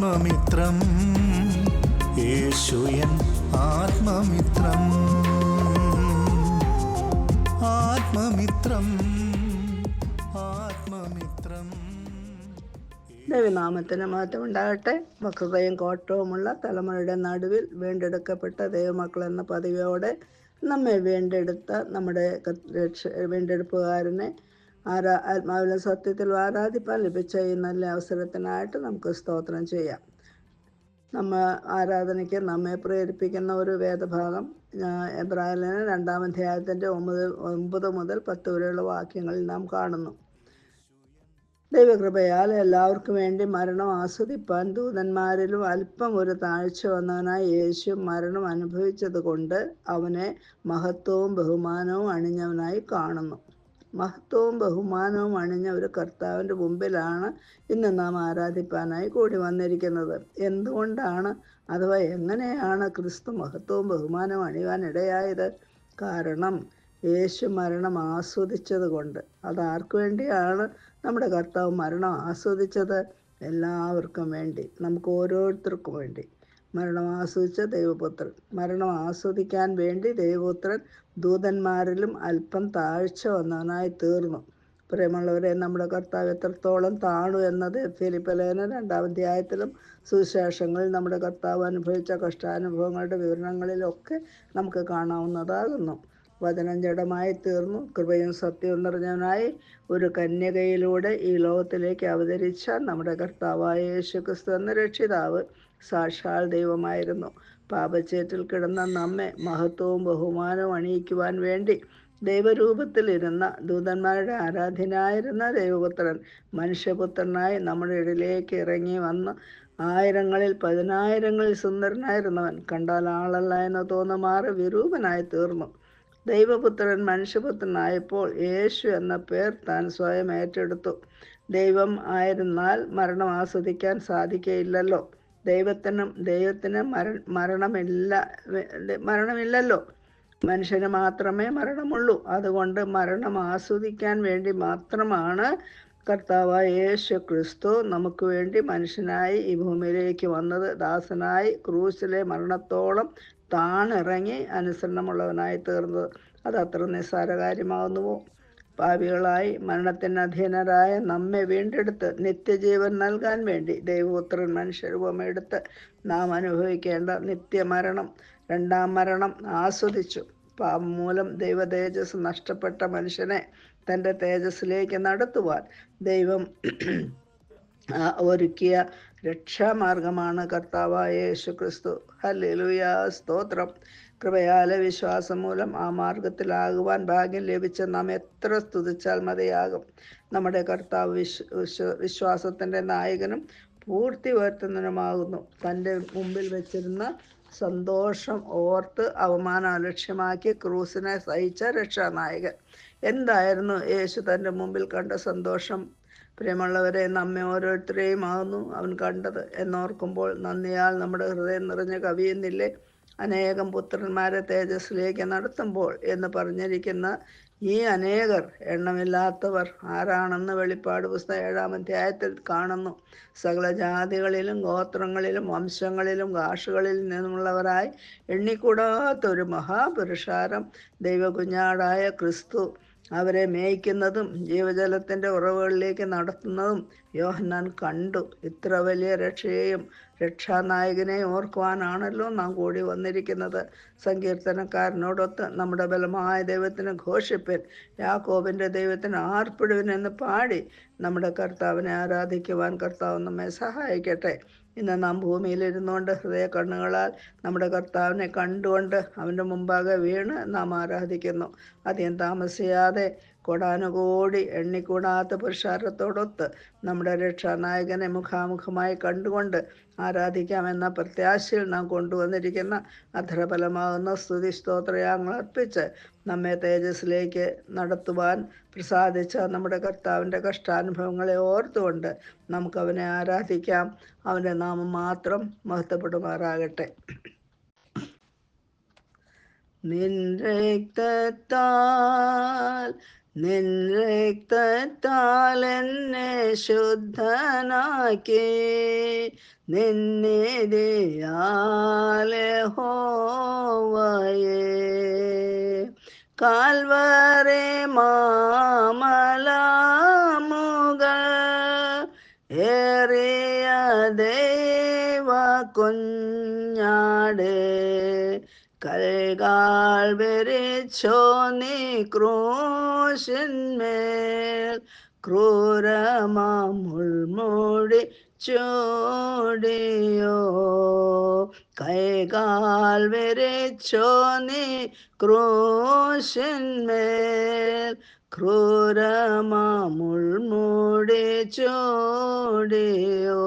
ആത്മമിത്രം. യേശുയൻ ആത്മമിത്രം. ആത്മമിത്രം. ആത്മമിത്രം. ദൈവനാമത്തിന് മാറ്റം ഉണ്ടാകട്ടെ വക്രതയും കോട്ടവുമുള്ള തലമുറയുടെ നടുവിൽ വീണ്ടെടുക്കപ്പെട്ട ദൈവമക്കൾ എന്ന പദവിയോടെ നമ്മെ വീണ്ടെടുത്ത നമ്മുടെ രക്ഷ വീണ്ടെടുപ്പുകാരനെ ആരാ ആത്മാവിലെ സത്യത്തിൽ ആരാധിപ്പാൻ ലഭിച്ച ഈ നല്ല അവസരത്തിനായിട്ട് നമുക്ക് സ്തോത്രം ചെയ്യാം. നമ്മ ആരാധനയ്ക്ക് നമ്മെ പ്രേരിപ്പിക്കുന്ന ഒരു വേദഭാഗം എബ്രാഹിലിന് രണ്ടാം അധ്യായത്തിന്റെ ഒമ്പത് ഒമ്പത് മുതൽ പത്ത് വരെയുള്ള വാക്യങ്ങളിൽ നാം കാണുന്നു. ദൈവകൃപയാൽ എല്ലാവർക്കും വേണ്ടി മരണം ആസ്വദിപ്പാൻ ദൂതന്മാരിലും അല്പം ഒരു താഴ്ച വന്നവനായി യേശു മരണം അനുഭവിച്ചത് കൊണ്ട് അവനെ മഹത്വവും ബഹുമാനവും അണിഞ്ഞവനായി കാണുന്നു. മഹത്വവും ബഹുമാനവും അണിഞ്ഞ ഒരു കർത്താവിന്റെ മുമ്പിലാണ് ഇന്ന് നാം ആരാധിപ്പാനായി കൂടി വന്നിരിക്കുന്നത്. എന്തുകൊണ്ടാണ്? അഥവാ എങ്ങനെയാണ് ക്രിസ്തു മഹത്വവും ബഹുമാനവും അണിയാൻ ഇടയായത്? കാരണം യേശു മരണം ആസ്വദിച്ചത് കൊണ്ട് അത് ആർക്കു വേണ്ടിയാണ് നമ്മുടെ കർത്താവ് മരണം ആസ്വദിച്ചത്? എല്ലാവർക്കും വേണ്ടി. നമുക്ക് ഓരോരുത്തർക്കും വേണ്ടി. മരണം ആസ്വദിച്ച ദൈവപുത്രൻ. മരണം ആസ്വദിക്കാൻ വേണ്ടി ദൈവപുത്രൻ ദൂതന്മാരിലും അല്പം താഴ്ച വന്നവനായി തീർന്നു. പ്രിയമുള്ളവരെ നമ്മുടെ കർത്താവ് എത്രത്തോളം താണു എന്നത് ഫിലിപ്പലേന രണ്ടാം അധ്യായത്തിലും സുവിശേഷങ്ങളിൽ നമ്മുടെ കർത്താവ് അനുഭവിച്ച കഷ്ടാനുഭവങ്ങളുടെ വിവരണങ്ങളിലൊക്കെ നമുക്ക് കാണാവുന്നതാകുന്നു. വചനം ജഡമായി തീർന്നു. കൃപയും സത്യവും നിറഞ്ഞവനായി ഒരു കന്യകയിലൂടെ ഈ ലോകത്തിലേക്ക് അവതരിച്ച നമ്മുടെ കർത്താവായ യേശു ക്രിസ്തു എന്ന രക്ഷിതാവ് സാക്ഷാൽ ദൈവമായിരുന്നു. പാപച്ചേറ്റിൽ കിടന്ന നമ്മെ മഹത്വവും ബഹുമാനവും അണിയിക്കുവാൻ വേണ്ടി ദൈവരൂപത്തിലിരുന്ന ദൂതന്മാരുടെ ആരാധ്യനായിരുന്ന ദൈവപുത്രൻ മനുഷ്യപുത്രനായി നമ്മുടെ ഇടയിലേക്ക് ഇറങ്ങി വന്ന് ആയിരങ്ങളിൽ പതിനായിരങ്ങളിൽ സുന്ദരനായിരുന്നവൻ. കണ്ടാൽ ആളല്ല എന്ന് തോന്നുമാറ് വിരൂപനായി തീർന്നു. ദൈവപുത്രൻ മനുഷ്യപുത്രനായപ്പോൾ യേശു എന്ന പേർ താൻ സ്വയം ഏറ്റെടുത്തു. ദൈവം ആയിരുന്നാൽ മരണം ആസ്വദിക്കാൻ സാധിക്കയില്ലല്ലോ. ദൈവത്തിനും ദൈവത്തിന് മര മരണമില്ല മരണമില്ലല്ലോ. മനുഷ്യന് മാത്രമേ മരണമുള്ളൂ. അതുകൊണ്ട് മരണം ആസ്വദിക്കാൻ വേണ്ടി മാത്രമാണ് കർത്താവായ യേശു ക്രിസ്തു നമുക്ക് വേണ്ടി മനുഷ്യനായി ഈ ഭൂമിയിലേക്ക് വന്നത്. ദാസനായി ക്രൂസിലെ മരണത്തോളം താണിറങ്ങി അനുസരണമുള്ളവനായി തീർന്നത്. അത് അത്ര നിസ്സാര കാര്യമാകുന്നുവോ പാപികളായി മരണത്തിന് അധീനരായ നമ്മെ വീണ്ടെടുത്ത് നിത്യജീവൻ നൽകാൻ വേണ്ടി ദൈവപുത്രൻ മനുഷ്യരൂപമെടുത്ത് നാം അനുഭവിക്കേണ്ട നിത്യമരണം രണ്ടാം മരണം ആസ്വദിച്ചു. പാപം മൂലം ദൈവ തേജസ് നഷ്ടപ്പെട്ട മനുഷ്യനെ തന്റെ തേജസ്സിലേക്ക് നടത്തുവാൻ ദൈവം ഒരുക്കിയ രക്ഷാമാർഗമാണ് കർത്താവായ യേശു ക്രിസ്തു ഹല്ലേലൂയ. സ്തോത്രം. കൃപയാലെ വിശ്വാസം മൂലം ആ മാർഗത്തിലാകുവാൻ ഭാഗ്യം ലഭിച്ച നാം എത്ര സ്തുതിച്ചാൽ മതിയാകും. നമ്മുടെ കർത്താവ് വിശ്വ വിശ്വ വിശ്വാസത്തിന്റെ നായകനും പൂർത്തി വരുത്തുന്നതിനുമാകുന്നു തന്റെ മുമ്പിൽ വെച്ചിരുന്ന സന്തോഷം ഓർത്ത് അവമാനം അലക്ഷ്യമാക്കി ക്രൂസിനെ സഹിച്ച രക്ഷാനായകൻ. എന്തായിരുന്നു യേശു തന്റെ മുമ്പിൽ കണ്ട സന്തോഷം? പ്രിയമുള്ളവരെ നമ്മെ ഓരോരുത്തരെയും ആകുന്നു അവൻ കണ്ടത്. എന്നോർക്കുമ്പോൾ നന്ദിയാൽ നമ്മുടെ ഹൃദയം നിറഞ്ഞ കവിയുന്നില്ലേ? അനേകം പുത്രന്മാരെ തേജസ്സിലേക്ക് നടത്തുമ്പോൾ എന്ന് പറഞ്ഞിരിക്കുന്ന ഈ അനേകർ എണ്ണമില്ലാത്തവർ ആരാണെന്ന് വെളിപ്പാട് പുസ്തകം ഏഴാം അധ്യായത്തിൽ കാണുന്നു. സകല ജാതികളിലും ഗോത്രങ്ങളിലും വംശങ്ങളിലും ഭാഷകളിൽ നിന്നുള്ളവരായി എണ്ണിക്കൂടാത്ത ഒരു മഹാപുരുഷാരം ദൈവകുഞ്ഞാടായ ക്രിസ്തു അവരെ മേയ്ക്കുന്നതും ജീവജലത്തിന്റെ ഉറവുകളിലേക്ക് നടത്തുന്നതും യോഹന്നാൻ കണ്ടു. ഇത്ര വലിയ രക്ഷയെയും രക്ഷാനായകനെയും ഓർക്കുവാനാണല്ലോ നാം കൂടി വന്നിരിക്കുന്നത്. സങ്കീർത്തനക്കാരനോടൊത്ത് നമ്മുടെ ബലമായ ദൈവത്തിന് ഘോഷിപ്പൻ. യാക്കോബിന്റെ ദൈവത്തിന് ആർപ്പിടുവിൻ എന്ന് പാടി നമ്മുടെ കർത്താവിനെ ആരാധിക്കുവാൻ കർത്താവ് നമ്മെ സഹായിക്കട്ടെ. ഇന്ന് നാം ഭൂമിയിലിരുന്നുകൊണ്ട് ഹൃദയ കണ്ണുകളാൽ നമ്മുടെ കർത്താവിനെ കണ്ടുകൊണ്ട് അവന്റെ മുമ്പാകെ വീണ് നാം ആരാധിക്കുന്നു. അധികം താമസിയാതെ കൊടാനുകൂടി എണ്ണിക്കൂടാത്ത പുരുഷാരത്തോടൊത്ത് നമ്മുടെ രക്ഷാനായകനെ മുഖാമുഖമായി കണ്ടുകൊണ്ട് ആരാധിക്കാമെന്ന പ്രത്യാശയിൽ നാം കൊണ്ടുവന്നിരിക്കുന്ന അധരഫലമാകുന്ന സ്തുതി സ്തോത്രയാങ്ങൾ അർപ്പിച്ച് നമ്മെ തേജസ്സിലേക്ക് നടത്തുവാൻ പ്രസാദിച്ച നമ്മുടെ കർത്താവിന്റെ കഷ്ടാനുഭവങ്ങളെ ഓർത്തുകൊണ്ട് നമുക്കവനെ ആരാധിക്കാം. അവന്റെ നാമം മാത്രം മഹത്വപ്പെടുമാറാകട്ടെ. നിൻ രക്തത്താൽ നിൻ രക്തത്താൽ എന്നെ ശുദ്ധനാക്കി. നിന്നിതിയാലെ ഹോവയേ കാൽവരെ മാമലാമുകൾ ഏറിയ ദേവ കുഞ്ഞാടേ. കൈകാൽ വരച്ചോ നീ ക്രൂശന്മേൽ ക്രൂരമാമുൾമൂടി ചൂടിയോ? കൈകാൽ വരച്ചോ നീ ക്രൂശന്മേൽ ക്രൂരമാമുൾമൂടി ചൂടിയോ?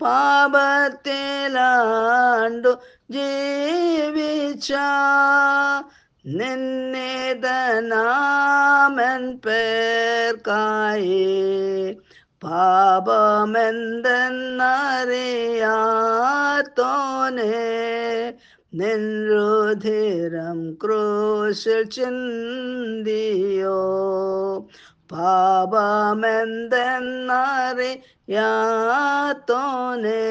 പാപത്തിലാണ്ടു ജീവിച്ച നിന്നിതനാമൻ പേർക്കായി പാപമെന്തെന്നറിയാത്തോനെ നിൻരുധിരം ക്രൂശിൽ ചിന്തിയോ? പാപമെന്തെന്നറിയാത്തോനെ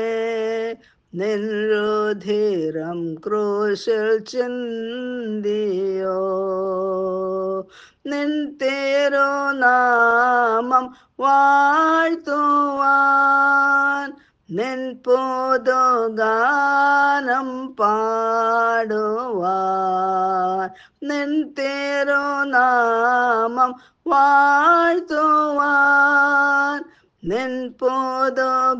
നിൻരുധിരം ക്രൂശിൽ ചിന്തിയോ നിൻ തിരുനാമം വാഴ്ത്തുവാൻ നിൻ പൊതുഗാനം പാടുവാൻ നിൻ തിരുനാമം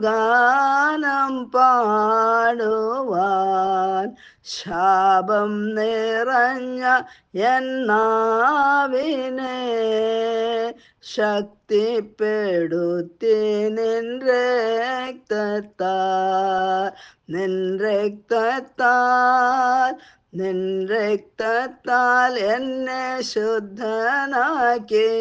ഗാനം പാടുവാൻ ശാപം നിറഞ്ഞ എന്നാവിനെ ശക്തിപ്പെടുത്തി നിൻ രക്തത്താൽ നിൻ രക്തത്താൽ നിൻ രക്തത്താൽ എന്നെ ശുദ്ധനാക്കി.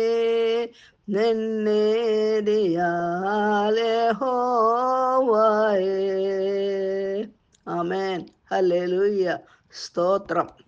നിന്നേരിയാലെ ഹോവായേ. ആമേൻ. ഹല്ലേലൂയ. സ്തോത്രം.